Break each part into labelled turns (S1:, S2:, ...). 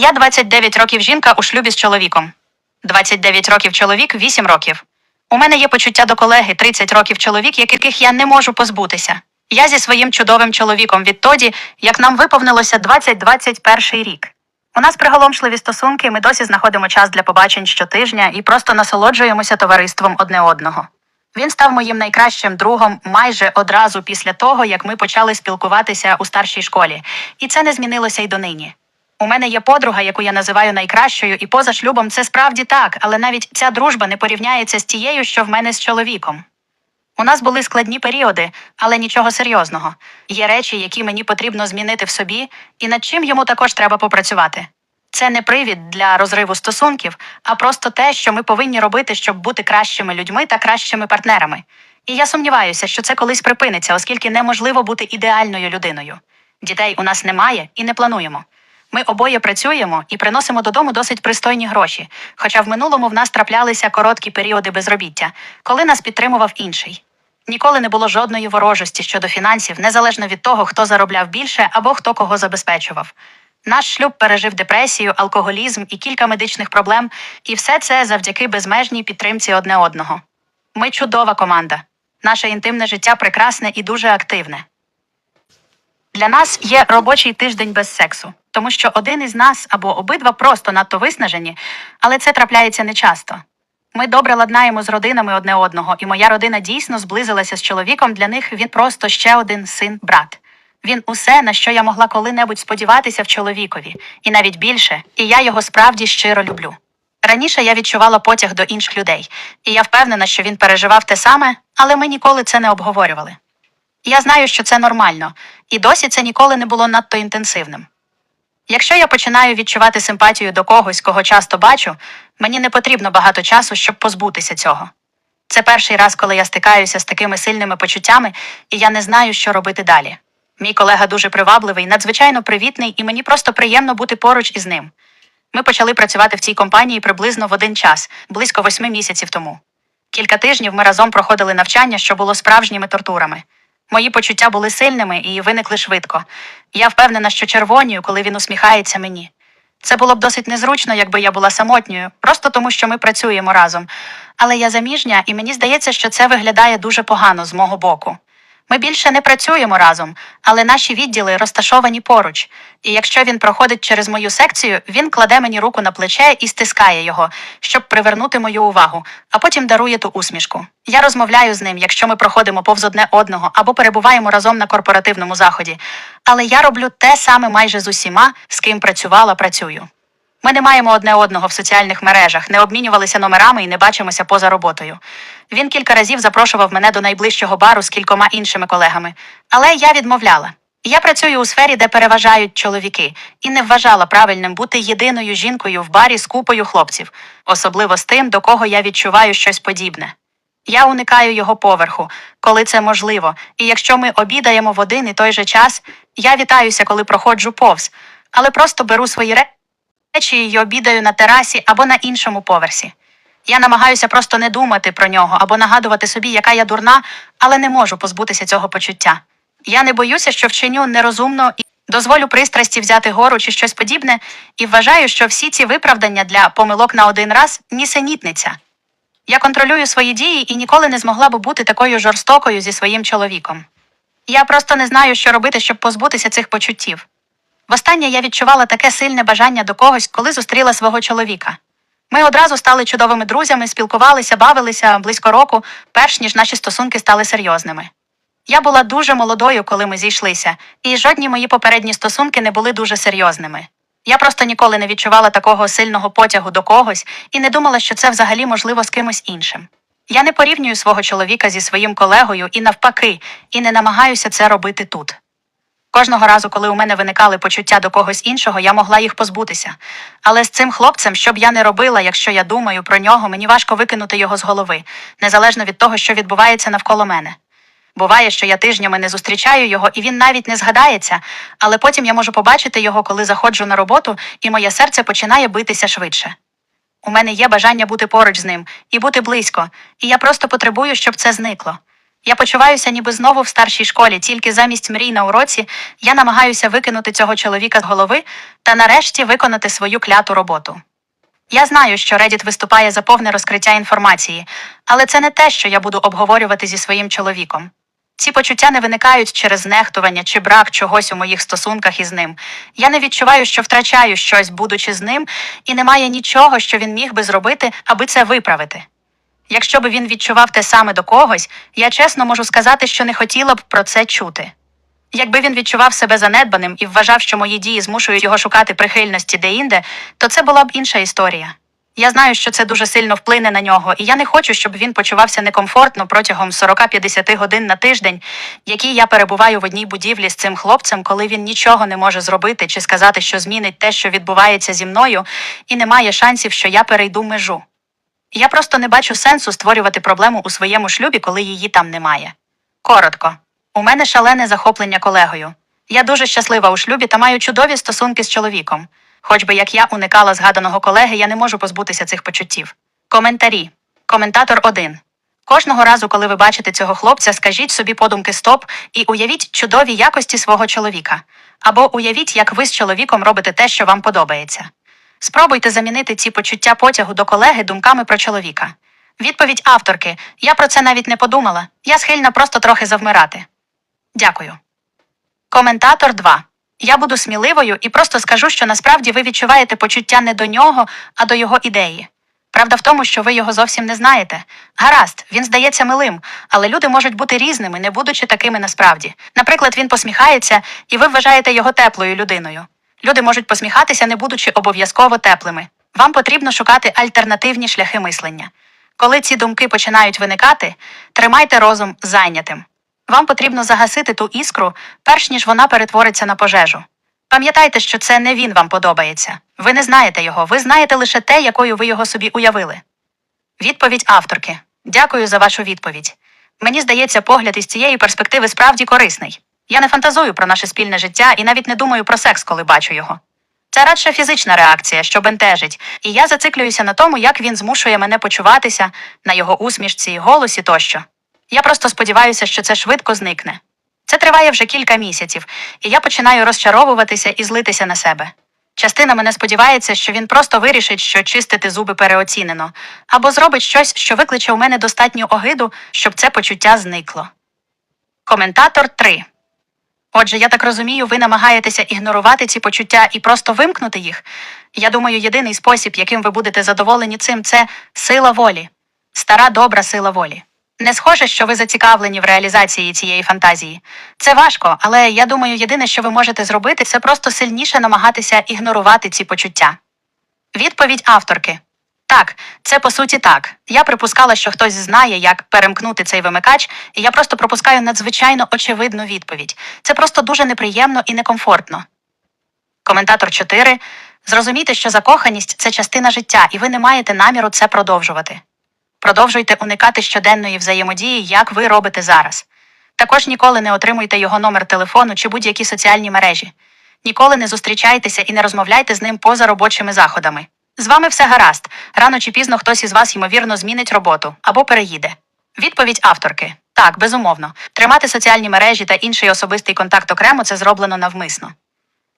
S1: Я 29 років жінка у шлюбі з чоловіком. 29 років чоловік, 8 років. У мене є почуття до колеги 30 років чоловік, яких я не можу позбутися. Я зі своїм чудовим чоловіком відтоді, як нам виповнилося 2021 рік. У нас приголомшливі стосунки, ми досі знаходимо час для побачень щотижня і просто насолоджуємося товариством одне одного. Він став моїм найкращим другом майже одразу після того, як ми почали спілкуватися у старшій школі, і це не змінилося й донині. У мене є подруга, яку я називаю найкращою, і поза шлюбом це справді так, але навіть ця дружба не порівняється з тією, що в мене з чоловіком. У нас були складні періоди, але нічого серйозного. Є речі, які мені потрібно змінити в собі, і над чим йому також треба попрацювати. Це не привід для розриву стосунків, а просто те, що ми повинні робити, щоб бути кращими людьми та кращими партнерами. І я сумніваюся, що це колись припиниться, оскільки неможливо бути ідеальною людиною. Дітей у нас немає і не плануємо. Ми обоє працюємо і приносимо додому досить пристойні гроші, хоча в минулому в нас траплялися короткі періоди безробіття, коли нас підтримував інший. Ніколи не було жодної ворожості щодо фінансів, незалежно від того, хто заробляв більше або хто кого забезпечував. Наш шлюб пережив депресію, алкоголізм і кілька медичних проблем, і все це завдяки безмежній підтримці одне одного. Ми чудова команда. Наше інтимне життя прекрасне і дуже активне. Для нас є робочий тиждень без сексу, тому що один із нас або обидва просто надто виснажені, але це трапляється нечасто. Ми добре ладнаємо з родинами одне одного, і моя родина дійсно зблизилася з чоловіком. Для них він просто ще один син, брат. Він усе, на що я могла коли-небудь сподіватися в чоловікові, і навіть більше, і я його справді щиро люблю. Раніше я відчувала потяг до інших людей, і я впевнена, що він переживав те саме, але ми ніколи це не обговорювали. Я знаю, що це нормально, і досі це ніколи не було надто інтенсивним. Якщо я починаю відчувати симпатію до когось, кого часто бачу, мені не потрібно багато часу, щоб позбутися цього. Це перший раз, коли я стикаюся з такими сильними почуттями, і я не знаю, що робити далі. Мій колега дуже привабливий, надзвичайно привітний, і мені просто приємно бути поруч із ним. Ми почали працювати в цій компанії приблизно в один час, близько восьми місяців тому. Кілька тижнів ми разом проходили навчання, що було справжніми тортурами. Мої почуття були сильними і виникли швидко. Я впевнена, що червонію, коли він усміхається мені. Це було б досить незручно, якби я була самотньою, просто тому, що ми працюємо разом. Але я заміжня, і мені здається, що це виглядає дуже погано з мого боку. Ми більше не працюємо разом, але наші відділи розташовані поруч. І якщо він проходить через мою секцію, він кладе мені руку на плече і стискає його, щоб привернути мою увагу, а потім дарує ту усмішку. Я розмовляю з ним, якщо ми проходимо повз одне одного або перебуваємо разом на корпоративному заході. Але я роблю те саме майже з усіма, з ким працювала, працюю. Ми не маємо одне одного в соціальних мережах, не обмінювалися номерами і не бачимося поза роботою. Він кілька разів запрошував мене до найближчого бару з кількома іншими колегами, але я відмовляла. Я працюю у сфері, де переважають чоловіки, і не вважала правильним бути єдиною жінкою в барі з купою хлопців, особливо з тим, до кого я відчуваю щось подібне. Я уникаю його поверху, коли це можливо, і якщо ми обідаємо в один і той же час, я вітаюся, коли проходжу повз, але просто беру свої речі речі і обідаю на терасі або на іншому поверсі. Я намагаюся просто не думати про нього або нагадувати собі, яка я дурна, але не можу позбутися цього почуття. Я не боюся, що вчиню нерозумно і дозволю пристрасті взяти гору чи щось подібне, і вважаю, що всі ці виправдання для помилок на один раз нісенітниця. Я контролюю свої дії і ніколи не змогла би бути такою жорстокою зі своїм чоловіком. Я просто не знаю, що робити, щоб позбутися цих почуттів. Востаннє я відчувала таке сильне бажання до когось, коли зустріла свого чоловіка. Ми одразу стали чудовими друзями, спілкувалися, бавилися близько року, перш ніж наші стосунки стали серйозними. Я була дуже молодою, коли ми зійшлися, і жодні мої попередні стосунки не були дуже серйозними. Я просто ніколи не відчувала такого сильного потягу до когось і не думала, що це взагалі можливо з кимось іншим. Я не порівнюю свого чоловіка зі своїм колегою і навпаки, і не намагаюся це робити тут. Кожного разу, коли у мене виникали почуття до когось іншого, я могла їх позбутися. Але з цим хлопцем, що б я не робила, якщо я думаю про нього, мені важко викинути його з голови, незалежно від того, що відбувається навколо мене. Буває, що я тижнями не зустрічаю його, і він навіть не згадається, але потім я можу побачити його, коли заходжу на роботу, і моє серце починає битися швидше. У мене є бажання бути поруч з ним і бути близько, і я просто потребую, щоб це зникло. Я почуваюся ніби знову в старшій школі, тільки замість мрій на уроці я намагаюся викинути цього чоловіка з голови та нарешті виконати свою кляту роботу. Я знаю, що Reddit виступає за повне розкриття інформації, але це не те, що я буду обговорювати зі своїм чоловіком. Ці почуття не виникають через нехтування чи брак чогось у моїх стосунках із ним. Я не відчуваю, що втрачаю щось, будучи з ним, і немає нічого, що він міг би зробити, аби це виправити. Якщо б він відчував те саме до когось, я чесно можу сказати, що не хотіла б про це чути. Якби він відчував себе занедбаним і вважав, що мої дії змушують його шукати прихильності деінде, то це була б інша історія. Я знаю, що це дуже сильно вплине на нього, і я не хочу, щоб він почувався некомфортно протягом 40-50 годин на тиждень, які я перебуваю в одній будівлі з цим хлопцем, коли він нічого не може зробити чи сказати, що змінить те, що відбувається зі мною, і немає шансів, що я перейду межу. Я просто не бачу сенсу створювати проблему у своєму шлюбі, коли її там немає. Коротко, у мене шалене захоплення колегою. Я дуже щаслива у шлюбі та маю чудові стосунки з чоловіком. Хоч би як я уникала згаданого колеги, я не можу позбутися цих почуттів. Коментарі. Коментатор 1. Кожного разу, коли ви бачите цього хлопця, скажіть собі подумки стоп і уявіть чудові якості свого чоловіка. Або уявіть, як ви з чоловіком робите те, що вам подобається. Спробуйте замінити ці почуття потягу до колеги думками про чоловіка. Відповідь авторки: Я про це навіть не подумала. Я схильна просто трохи завмирати. Дякую. Коментатор 2. Я буду сміливою і просто скажу, що насправді ви відчуваєте почуття не до нього, а до його ідеї. Правда в тому, що ви його зовсім не знаєте. Гаразд, він здається милим, але люди можуть бути різними, не будучи такими насправді. Наприклад, він посміхається, і ви вважаєте його теплою людиною. Люди можуть посміхатися, не будучи обов'язково теплими. Вам потрібно шукати альтернативні шляхи мислення. Коли ці думки починають виникати, тримайте розум зайнятим. Вам потрібно загасити ту іскру, перш ніж вона перетвориться на пожежу. Пам'ятайте, що це не він вам подобається. Ви не знаєте його, ви знаєте лише те, якою ви його собі уявили. Відповідь авторки. Дякую за вашу відповідь. Мені здається, погляд із цієї перспективи справді корисний. Я не фантазую про наше спільне життя і навіть не думаю про секс, коли бачу його. Це радше фізична реакція, що бентежить, і я зациклююся на тому, як він змушує мене почуватися, на його усмішці, голосі тощо. Я просто сподіваюся, що це швидко зникне. Це триває вже кілька місяців, і я починаю розчаровуватися і злитися на себе. Частина мене сподівається, що він просто вирішить, що чистити зуби переоцінено, або зробить щось, що викличе у мене достатню огиду, щоб це почуття зникло. Коментатор 3. Отже, я так розумію, ви намагаєтеся ігнорувати ці почуття і просто вимкнути їх. Я думаю, єдиний спосіб, яким ви будете задоволені цим, це сила волі, стара добра сила волі. Не схоже, що ви зацікавлені в реалізації цієї фантазії. Це важко, але я думаю, єдине, що ви можете зробити, це просто сильніше намагатися ігнорувати ці почуття. Відповідь авторки. Так, це по суті так. Я припускала, що хтось знає, як перемкнути цей вимикач, і я просто пропускаю надзвичайно очевидну відповідь. Це просто дуже неприємно і некомфортно. Коментатор 4. Зрозумійте, що закоханість це частина життя, і ви не маєте наміру це продовжувати. Продовжуйте уникати щоденної взаємодії, як ви робите зараз. Також ніколи не отримуйте його номер телефону чи будь-які соціальні мережі. Ніколи не зустрічайтеся і не розмовляйте з ним поза робочими заходами. З вами все гаразд. Рано чи пізно хтось із вас, ймовірно, змінить роботу або переїде. Відповідь авторки: так, безумовно. Тримати соціальні мережі та інший особистий контакт окремо це зроблено навмисно.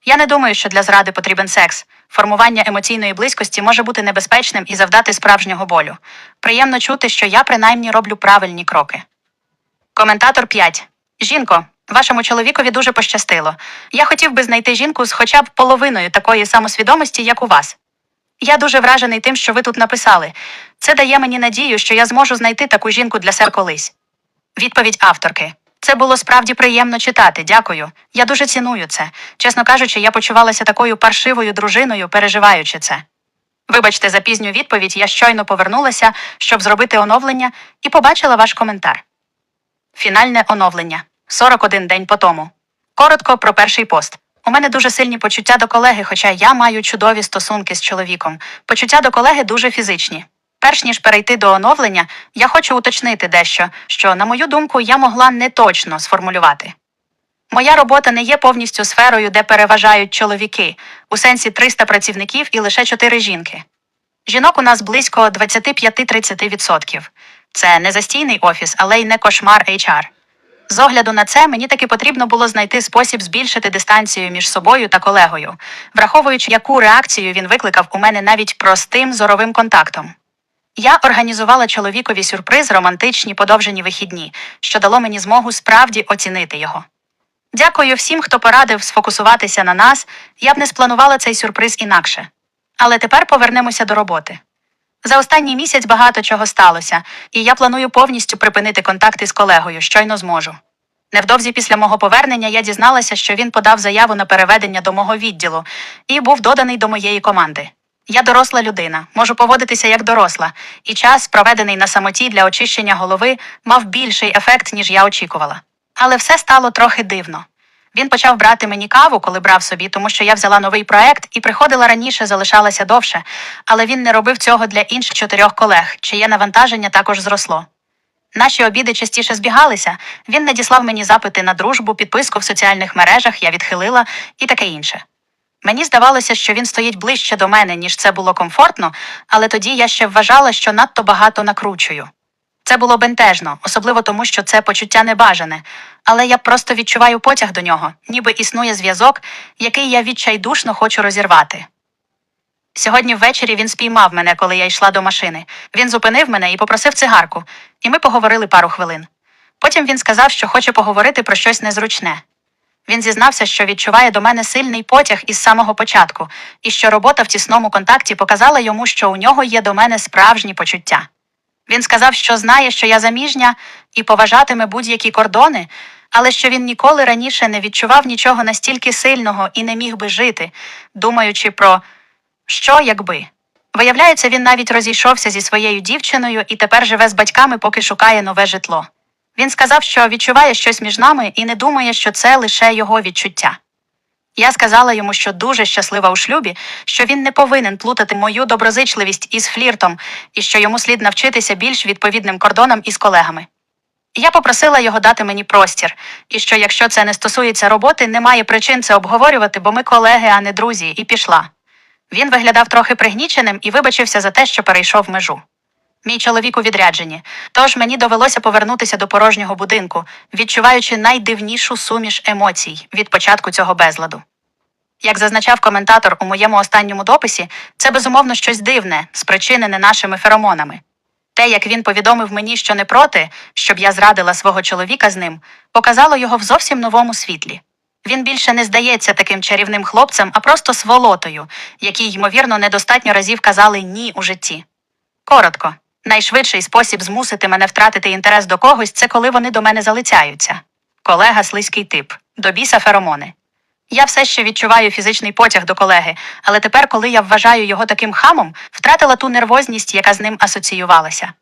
S1: Я не думаю, що для зради потрібен секс. Формування емоційної близькості може бути небезпечним і завдати справжнього болю. Приємно чути, що я принаймні роблю правильні кроки. Коментатор 5. Жінко, вашому чоловікові дуже пощастило. Я хотів би знайти жінку з хоча б половиною такої самосвідомості, як у вас. Я дуже вражений тим, що ви тут написали. Це дає мені надію, що я зможу знайти таку жінку для себе колись. Відповідь авторки. Це було справді приємно читати, дякую. Я дуже ціную це. Чесно кажучи, я почувалася такою паршивою дружиною, переживаючи це. Вибачте за пізню відповідь, я щойно повернулася, щоб зробити оновлення, і побачила ваш коментар. Фінальне оновлення 41 день по тому. Коротко про перший пост. У мене дуже сильні почуття до колеги, хоча я маю чудові стосунки з чоловіком. Почуття до колеги дуже фізичні. Перш ніж перейти до оновлення, я хочу уточнити дещо, що, на мою думку, я могла не точно сформулювати. Моя робота не є повністю сферою, де переважають чоловіки, у сенсі 300 працівників і лише 4 жінки. Жінок у нас близько 25-30%. Це не застійний офіс, але й не кошмар HR. З огляду на це мені таки потрібно було знайти спосіб збільшити дистанцію між собою та колегою, враховуючи, яку реакцію він викликав у мене навіть простим зоровим контактом. Я організувала чоловікові сюрприз романтичні подовжені вихідні, що дало мені змогу справді оцінити його. Дякую всім, хто порадив сфокусуватися на нас. Я б не спланувала цей сюрприз інакше. Але тепер повернемося до роботи. За останній місяць багато чого сталося, і я планую повністю припинити контакти з колегою, щойно зможу. Невдовзі після мого повернення я дізналася, що він подав заяву на переведення до мого відділу і був доданий до моєї команди. Я доросла людина, можу поводитися як доросла, і час, проведений на самоті для очищення голови, мав більший ефект, ніж я очікувала. Але все стало трохи дивно. Він почав брати мені каву, коли брав собі, тому що я взяла новий проект і приходила раніше, залишалася довше, але він не робив цього для інших чотирьох колег, чиє навантаження також зросло. Наші обіди частіше збігалися. Він надіслав мені запити на дружбу, підписку в соціальних мережах, я відхилила і таке інше. Мені здавалося, що він стоїть ближче до мене, ніж це було комфортно, але тоді я ще вважала, що надто багато накручую. Це було бентежно, особливо тому, що це почуття небажане, але я просто відчуваю потяг до нього, ніби існує зв'язок, який я відчайдушно хочу розірвати. Сьогодні ввечері він спіймав мене, коли я йшла до машини. Він зупинив мене і попросив цигарку, і ми поговорили пару хвилин. Потім він сказав, що хоче поговорити про щось незручне. Він зізнався, що відчуває до мене сильний потяг із самого початку, і що робота в тісному контакті показала йому, що у нього є до мене справжні почуття. Він сказав, що знає, що я заміжня і поважатиме будь-які кордони, але що він ніколи раніше не відчував нічого настільки сильного і не міг би жити, думаючи про що якби. Виявляється, він навіть розійшовся зі своєю дівчиною і тепер живе з батьками, поки шукає нове житло. Він сказав, що відчуває щось між нами і не думає, що це лише його відчуття. Я сказала йому, що дуже щаслива у шлюбі, що він не повинен плутати мою доброзичливість із фліртом, і що йому слід навчитися більш відповідним кордонам із колегами. Я попросила його дати мені простір, і що якщо це не стосується роботи, немає причин це обговорювати, бо ми колеги, а не друзі, і пішла. Він виглядав трохи пригніченим і вибачився за те, що перейшов межу. Мій чоловік у відрядженні, тож мені довелося повернутися до порожнього будинку, відчуваючи найдивнішу суміш емоцій від початку цього безладу. Як зазначав коментатор у моєму останньому дописі, це безумовно щось дивне, спричинене нашими феромонами. Те, як він повідомив мені, що не проти, щоб я зрадила свого чоловіка з ним, показало його в зовсім новому світлі. Він більше не здається таким чарівним хлопцем, а просто сволотою, якій, ймовірно, недостатньо разів казали ні у житті. Коротко, найшвидший спосіб змусити мене втратити інтерес до когось це коли вони до мене залицяються. Колега слизький тип, до біса феромони. Я все ще відчуваю фізичний потяг до колеги, але тепер, коли я вважаю його таким хамом, втратила ту нервозність, яка з ним асоціювалася.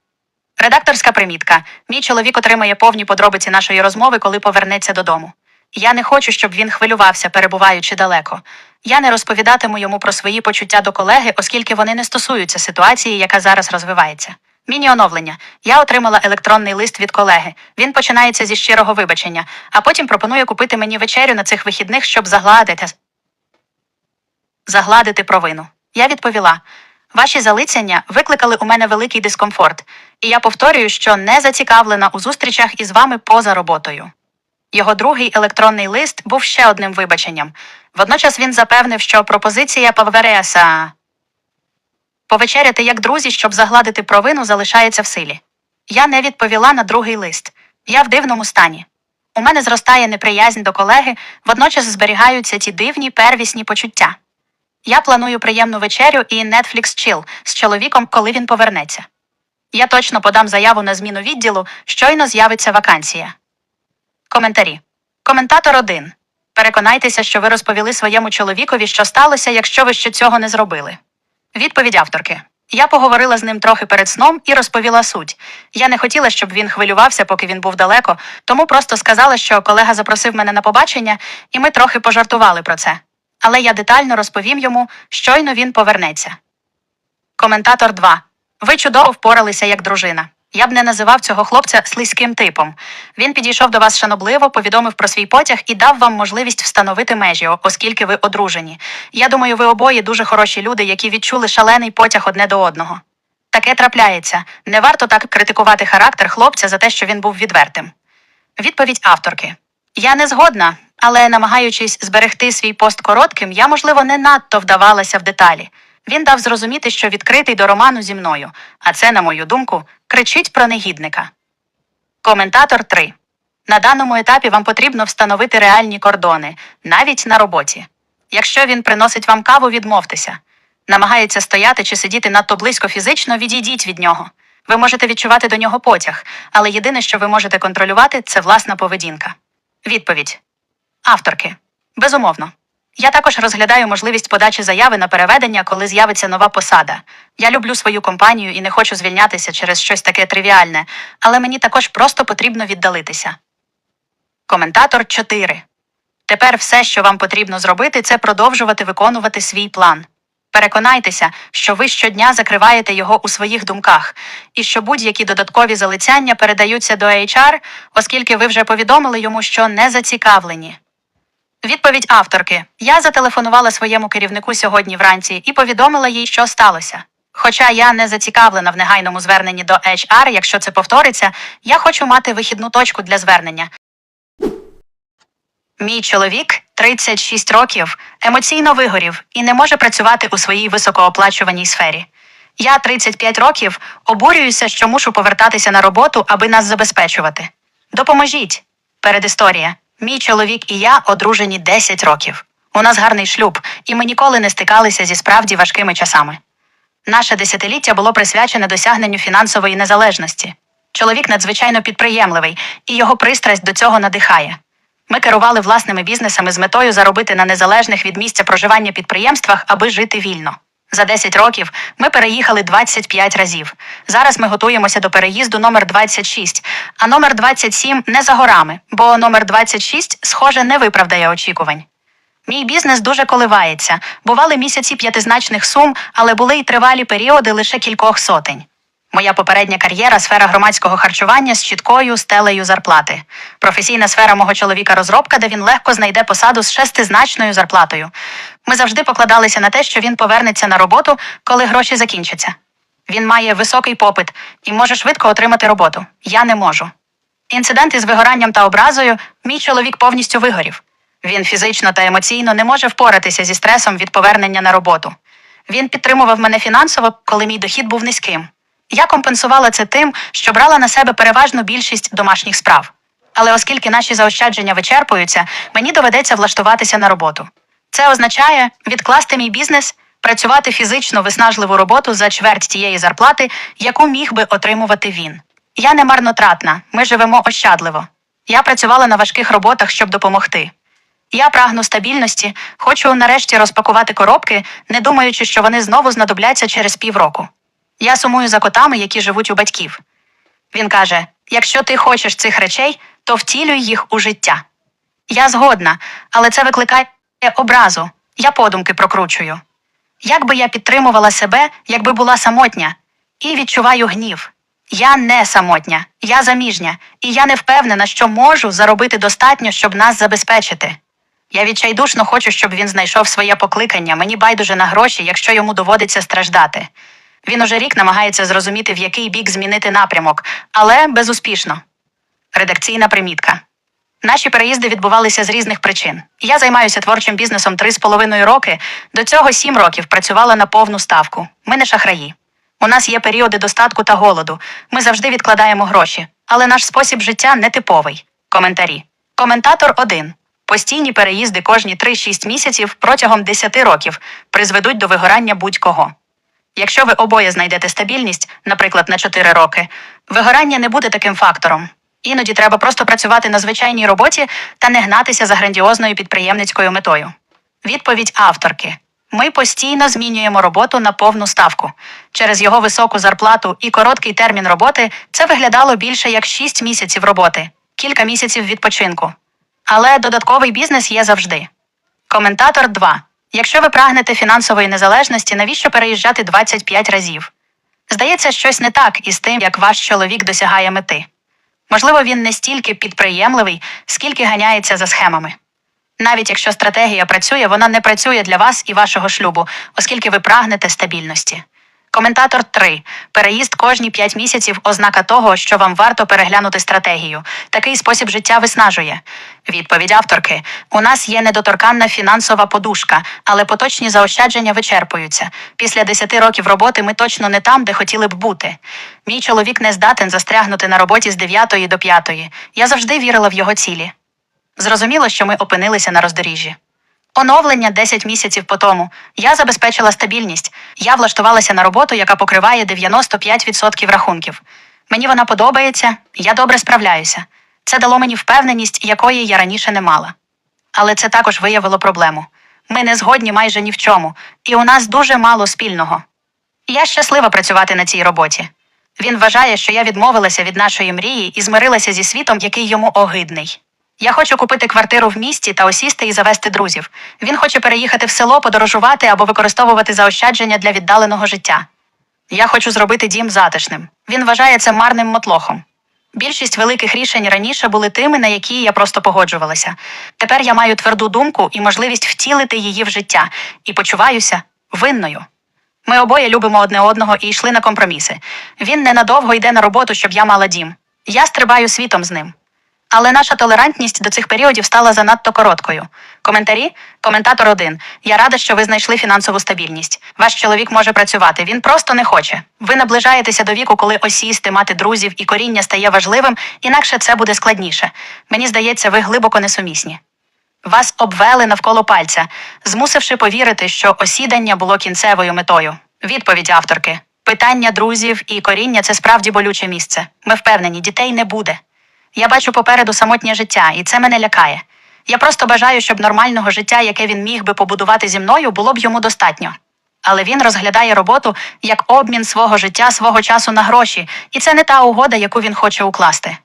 S1: Редакторська примітка: мій чоловік отримає повні подробиці нашої розмови, коли повернеться додому. Я не хочу, щоб він хвилювався, перебуваючи далеко. Я не розповідатиму йому про свої почуття до колеги, оскільки вони не стосуються ситуації, яка зараз розвивається. Міні-оновлення. Я отримала електронний лист від колеги. Він починається зі щирого вибачення, а потім пропонує купити мені вечерю на цих вихідних, щоб загладити загладити провину. Я відповіла: ваші залицяння викликали у мене великий дискомфорт, і я повторюю, що не зацікавлена у зустрічах із вами поза роботою. Його другий електронний лист був ще одним вибаченням. Водночас він запевнив, що пропозиція Паввереса повечеряти як друзі, щоб загладити провину, залишається в силі. Я не відповіла на другий лист. Я в дивному стані. У мене зростає неприязнь до колеги, водночас зберігаються ті дивні первісні почуття. Я планую приємну вечерю і Netflix Chill з чоловіком, коли він повернеться. Я точно подам заяву на зміну відділу, щойно з'явиться вакансія. Коментарі. Коментатор 1. Переконайтеся, що ви розповіли своєму чоловікові, що сталося, якщо ви ще цього не зробили. Відповідь авторки. Я поговорила з ним трохи перед сном і розповіла суть. Я не хотіла, щоб він хвилювався, поки він був далеко, тому просто сказала, що колега запросив мене на побачення, і ми трохи пожартували про це. Але я детально розповім йому, щойно він повернеться. Коментатор 2. Ви чудово впоралися як дружина. Я б не називав цього хлопця слизьким типом. Він підійшов до вас шанобливо, повідомив про свій потяг і дав вам можливість встановити межі, оскільки ви одружені. Я думаю, ви обоє дуже хороші люди, які відчули шалений потяг одне до одного. Таке трапляється. Не варто так критикувати характер хлопця за те, що він був відвертим. Відповідь авторки: Я не згодна, але намагаючись зберегти свій пост коротким, я, можливо, не надто вдавалася в деталі. Він дав зрозуміти, що відкритий до роману зі мною, а це, на мою думку, кричить про негідника. Коментатор 3. На даному етапі вам потрібно встановити реальні кордони, навіть на роботі. Якщо він приносить вам каву, відмовтеся. Намагається стояти чи сидіти надто близько фізично, відійдіть від нього. Ви можете відчувати до нього потяг, але єдине, що ви можете контролювати, це власна поведінка. Відповідь авторки. Безумовно. Я також розглядаю можливість подачі заяви на переведення, коли з'явиться нова посада. Я люблю свою компанію і не хочу звільнятися через щось таке тривіальне, але мені також просто потрібно віддалитися. Коментатор 4. Тепер все, що вам потрібно зробити, це продовжувати виконувати свій план. Переконайтеся, що ви щодня закриваєте його у своїх думках, і що будь-які додаткові залицяння передаються до HR, оскільки ви вже повідомили йому, що не зацікавлені. Відповідь авторки: Я зателефонувала своєму керівнику сьогодні вранці і повідомила їй, що сталося. Хоча я не зацікавлена в негайному зверненні до HR, якщо це повториться, я хочу мати вихідну точку для звернення. Мій чоловік 36 років, емоційно вигорів і не може працювати у своїй високооплачуваній сфері. Я 35 років обурююся, що мушу повертатися на роботу, аби нас забезпечувати. Допоможіть. Передісторія. Мій чоловік і я одружені 10 років. У нас гарний шлюб, і ми ніколи не стикалися зі справді важкими часами. Наше десятиліття було присвячене досягненню фінансової незалежності. Чоловік надзвичайно підприємливий, і його пристрасть до цього надихає. Ми керували власними бізнесами з метою заробити на незалежних від місця проживання підприємствах, аби жити вільно. За 10 років ми переїхали 25 разів. Зараз ми готуємося до переїзду номер 26, а номер 27 не за горами, бо номер 26, схоже, не виправдає очікувань. Мій бізнес дуже коливається. Бували місяці п'ятизначних сум, але були й тривалі періоди лише кількох сотень. Моя попередня кар'єра сфера громадського харчування з чіткою стелею зарплати. Професійна сфера мого чоловіка розробка, де він легко знайде посаду з шестизначною зарплатою. Ми завжди покладалися на те, що він повернеться на роботу, коли гроші закінчаться. Він має високий попит і може швидко отримати роботу. Я не можу. Інцидент із вигоранням та образою мій чоловік повністю вигорів. Він фізично та емоційно не може впоратися зі стресом від повернення на роботу. Він підтримував мене фінансово, коли мій дохід був низьким. Я компенсувала це тим, що брала на себе переважну більшість домашніх справ. Але оскільки наші заощадження вичерпуються, мені доведеться влаштуватися на роботу. Це означає відкласти мій бізнес, працювати фізично виснажливу роботу за чверть тієї зарплати, яку міг би отримувати він. Я не марнотратна, ми живемо ощадливо. Я працювала на важких роботах, щоб допомогти. Я прагну стабільності, хочу нарешті розпакувати коробки, не думаючи, що вони знову знадобляться через півроку. Я сумую за котами, які живуть у батьків. Він каже: якщо ти хочеш цих речей, то втілюй їх у життя. Я згодна, але це викликає образу. Я подумки прокручую. Як би я підтримувала себе, якби була самотня, і відчуваю гнів. Я не самотня, я заміжня, і я не впевнена, що можу заробити достатньо, щоб нас забезпечити. Я відчайдушно хочу, щоб він знайшов своє покликання, мені байдуже на гроші, якщо йому доводиться страждати. Він уже рік намагається зрозуміти, в який бік змінити напрямок, але безуспішно. Редакційна примітка. Наші переїзди відбувалися з різних причин. Я займаюся творчим бізнесом три з половиною роки, до цього сім років працювала на повну ставку. Ми не шахраї. У нас є періоди достатку та голоду. Ми завжди відкладаємо гроші, але наш спосіб життя нетиповий. Коментарі. Коментатор 1. Постійні переїзди кожні 3-6 місяців протягом 10 років призведуть до вигорання будь-кого. Якщо ви обоє знайдете стабільність, наприклад, на 4 роки, вигорання не буде таким фактором. Іноді треба просто працювати на звичайній роботі та не гнатися за грандіозною підприємницькою метою. Відповідь авторки: ми постійно змінюємо роботу на повну ставку. Через його високу зарплату і короткий термін роботи це виглядало більше як 6 місяців роботи, кілька місяців відпочинку. Але додатковий бізнес є завжди. Коментатор 2. Якщо ви прагнете фінансової незалежності, навіщо переїжджати 25 разів? Здається, щось не так із тим, як ваш чоловік досягає мети. Можливо, він не стільки підприємливий, скільки ганяється за схемами. Навіть якщо стратегія працює, вона не працює для вас і вашого шлюбу, оскільки ви прагнете стабільності. Коментатор 3. Переїзд кожні 5 місяців ознака того, що вам варто переглянути стратегію. Такий спосіб життя виснажує. Відповідь авторки: у нас є недоторканна фінансова подушка, але поточні заощадження вичерпуються. Після 10 років роботи ми точно не там, де хотіли б бути. Мій чоловік не здатен застрягнути на роботі з 9 до 5. Я завжди вірила в його цілі. Зрозуміло, що ми опинилися на роздоріжжі. Оновлення 10 місяців по тому. Я забезпечила стабільність. Я влаштувалася на роботу, яка покриває 95% рахунків. Мені вона подобається, я добре справляюся. Це дало мені впевненість, якої я раніше не мала. Але це також виявило проблему. Ми не згодні майже ні в чому, і у нас дуже мало спільного. Я щаслива працювати на цій роботі. Він вважає, що я відмовилася від нашої мрії і змирилася зі світом, який йому огидний. Я хочу купити квартиру в місті та осісти і завести друзів. Він хоче переїхати в село, подорожувати або використовувати заощадження для віддаленого життя. Я хочу зробити дім затишним. Він вважає це марним мотлохом. Більшість великих рішень раніше були тими, на які я просто погоджувалася. Тепер я маю тверду думку і можливість втілити її в життя, і почуваюся винною. Ми обоє любимо одне одного і йшли на компроміси. Він ненадовго йде на роботу, щоб я мала дім. Я стрибаю світом з ним. Але наша толерантність до цих періодів стала занадто короткою. Коментарі? Коментатор 1. Я рада, що ви знайшли фінансову стабільність. Ваш чоловік може працювати, він просто не хоче. Ви наближаєтеся до віку, коли осісти, мати друзів і коріння стає важливим, інакше це буде складніше. Мені здається, ви глибоко несумісні. Вас обвели навколо пальця, змусивши повірити, що осідання було кінцевою метою. Відповідь авторки: питання друзів і коріння це справді болюче місце. Ми впевнені, дітей не буде. Я бачу попереду самотнє життя, і це мене лякає. Я просто бажаю, щоб нормального життя, яке він міг би побудувати зі мною, було б йому достатньо. Але він розглядає роботу як обмін свого життя, свого часу на гроші, і це не та угода, яку він хоче укласти.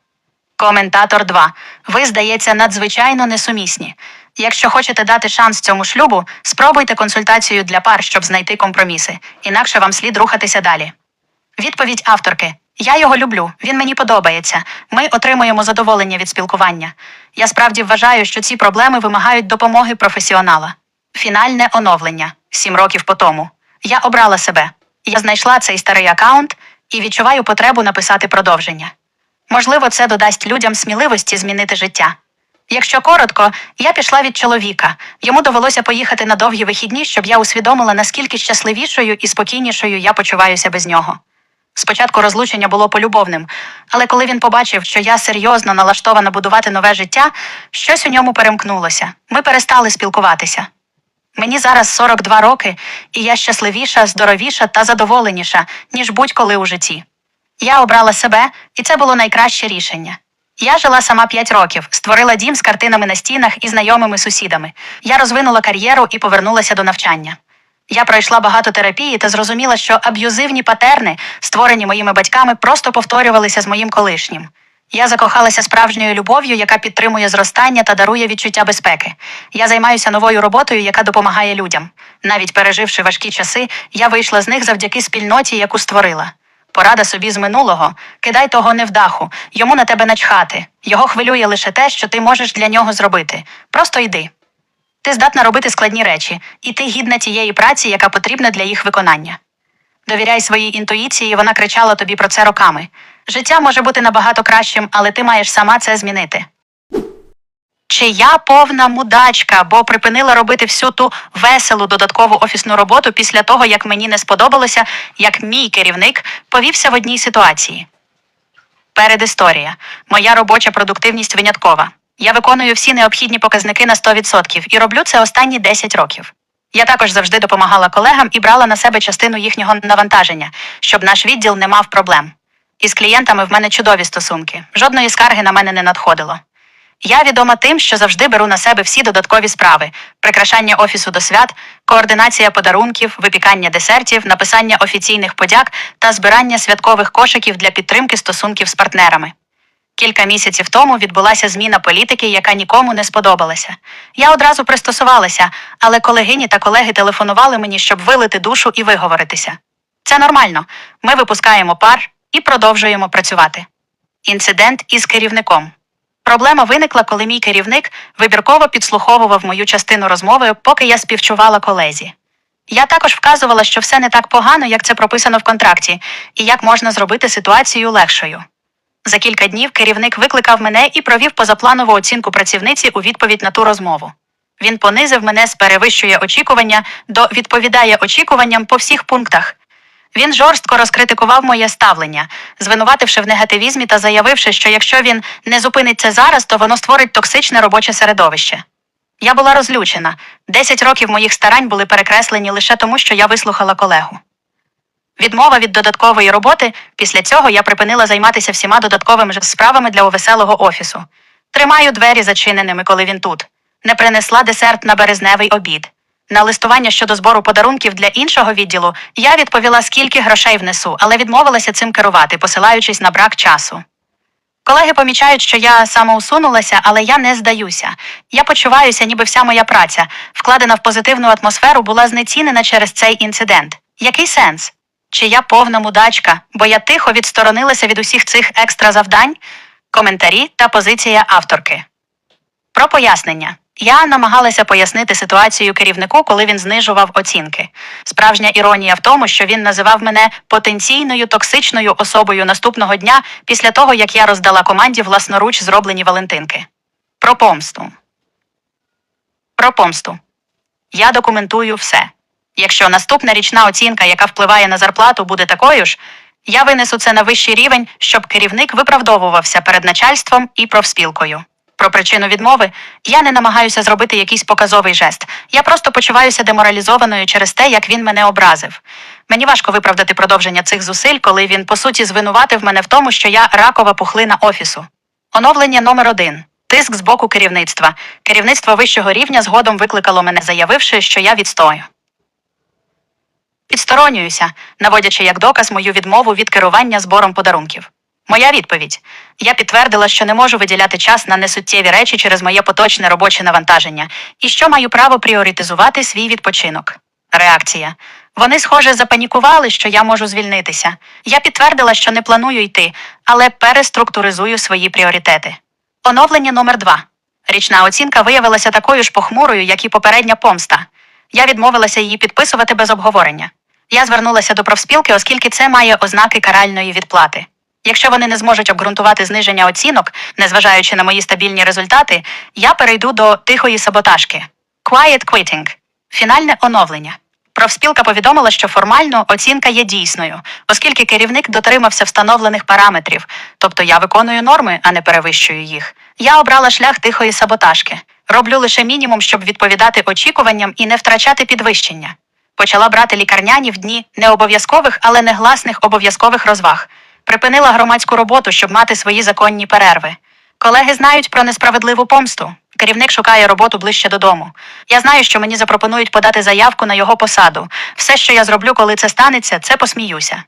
S1: Коментатор 2. Ви, здається, надзвичайно несумісні. Якщо хочете дати шанс цьому шлюбу, спробуйте консультацію для пар, щоб знайти компроміси, інакше вам слід рухатися далі. Відповідь авторки: Я його люблю, він мені подобається. Ми отримуємо задоволення від спілкування. Я справді вважаю, що ці проблеми вимагають допомоги професіонала. Фінальне оновлення сім років по тому. Я обрала себе. Я знайшла цей старий акаунт і відчуваю потребу написати продовження. Можливо, це додасть людям сміливості змінити життя. Якщо коротко, я пішла від чоловіка. Йому довелося поїхати на довгі вихідні, щоб я усвідомила, наскільки щасливішою і спокійнішою я почуваюся без нього. Спочатку розлучення було полюбовним, але коли він побачив, що я серйозно налаштована будувати нове життя, щось у ньому перемкнулося. Ми перестали спілкуватися. Мені зараз 42 роки, і я щасливіша, здоровіша та задоволеніша, ніж будь-коли у житті. Я обрала себе, і це було найкраще рішення. Я жила сама 5 років, створила дім з картинами на стінах і знайомими сусідами. Я розвинула кар'єру і повернулася до навчання. Я пройшла багато терапії та зрозуміла, що аб'юзивні патерни, створені моїми батьками, просто повторювалися з моїм колишнім. Я закохалася справжньою любов'ю, яка підтримує зростання та дарує відчуття безпеки. Я займаюся новою роботою, яка допомагає людям. Навіть переживши важкі часи, я вийшла з них завдяки спільноті, яку створила. Порада собі з минулого кидай того невдаху, йому на тебе начхати. Його хвилює лише те, що ти можеш для нього зробити. Просто йди. Ти здатна робити складні речі, і ти гідна тієї праці, яка потрібна для їх виконання. Довіряй своїй інтуїції, вона кричала тобі про це роками. Життя може бути набагато кращим, але ти маєш сама це змінити. Чи я повна мудачка, бо припинила робити всю ту веселу додаткову офісну роботу після того, як мені не сподобалося, як мій керівник повівся в одній ситуації. Передісторія. Моя робоча продуктивність виняткова. Я виконую всі необхідні показники на 100% і роблю це останні 10 років. Я також завжди допомагала колегам і брала на себе частину їхнього навантаження, щоб наш відділ не мав проблем. Із клієнтами в мене чудові стосунки. Жодної скарги на мене не надходило. Я відома тим, що завжди беру на себе всі додаткові справи: прикрашання офісу до свят, координація подарунків, випікання десертів, написання офіційних подяк та збирання святкових кошиків для підтримки стосунків з партнерами. Кілька місяців тому відбулася зміна політики, яка нікому не сподобалася. Я одразу пристосувалася, але колегині та колеги телефонували мені, щоб вилити душу і виговоритися. Це нормально. Ми випускаємо пар і продовжуємо працювати. Інцидент із керівником. Проблема виникла, коли мій керівник вибірково підслуховував мою частину розмови, поки я співчувала колезі. Я також вказувала, що все не так погано, як це прописано в контракті, і як можна зробити ситуацію легшою. За кілька днів керівник викликав мене і провів позапланову оцінку працівниці у відповідь на ту розмову. Він понизив мене з перевищує очікування до відповідає очікуванням по всіх пунктах. Він жорстко розкритикував моє ставлення, звинувативши в негативізмі та заявивши, що якщо він не зупиниться зараз, то воно створить токсичне робоче середовище. Я була розлючена. Десять років моїх старань були перекреслені лише тому, що я вислухала колегу. Відмова від додаткової роботи. Після цього я припинила займатися всіма додатковими справами для веселого офісу. Тримаю двері зачиненими, коли він тут. Не принесла десерт на березневий обід. На листування щодо збору подарунків для іншого відділу я відповіла, скільки грошей внесу, але відмовилася цим керувати, посилаючись на брак часу. Колеги помічають, що я самоусунулася, але я не здаюся. Я почуваюся, ніби вся моя праця, вкладена в позитивну атмосферу, була знецінена через цей інцидент. Який сенс? Чи я повна мудачка, бо я тихо відсторонилася від усіх цих екстра завдань? Коментарі та позиція авторки. Про пояснення. Я намагалася пояснити ситуацію керівнику, коли він знижував оцінки. Справжня іронія в тому, що він називав мене потенційною токсичною особою наступного дня після того, як я роздала команді власноруч зроблені Валентинки. Про помсту. Про помсту. Я документую все. Якщо наступна річна оцінка, яка впливає на зарплату, буде такою ж, я винесу це на вищий рівень, щоб керівник виправдовувався перед начальством і профспілкою. Про причину відмови я не намагаюся зробити якийсь показовий жест. Я просто почуваюся деморалізованою через те, як він мене образив. Мені важко виправдати продовження цих зусиль, коли він, по суті, звинуватив мене в тому, що я ракова пухлина офісу. Оновлення номер один. Тиск з боку керівництва. Керівництво вищого рівня згодом викликало мене, заявивши, що я відстою. Підсторонююся, наводячи як доказ мою відмову від керування збором подарунків. Моя відповідь: я підтвердила, що не можу виділяти час на несуттєві речі через моє поточне робоче навантаження, і що маю право пріоритизувати свій відпочинок. Реакція. Вони, схоже, запанікували, що я можу звільнитися. Я підтвердила, що не планую йти, але переструктуризую свої пріоритети. Оновлення номер 2 Річна оцінка виявилася такою ж похмурою, як і попередня помста. Я відмовилася її підписувати без обговорення. Я звернулася до профспілки, оскільки це має ознаки каральної відплати. Якщо вони не зможуть обґрунтувати зниження оцінок, незважаючи на мої стабільні результати, я перейду до тихої саботажки Quiet quitting. Фінальне оновлення. Профспілка повідомила, що формально оцінка є дійсною, оскільки керівник дотримався встановлених параметрів, тобто я виконую норми, а не перевищую їх. Я обрала шлях тихої саботажки. Роблю лише мінімум, щоб відповідати очікуванням і не втрачати підвищення. Почала брати лікарняні в дні необов'язкових, але негласних обов'язкових розваг. Припинила громадську роботу, щоб мати свої законні перерви. Колеги знають про несправедливу помсту. Керівник шукає роботу ближче додому. Я знаю, що мені запропонують подати заявку на його посаду. Все, що я зроблю, коли це станеться, це посміюся.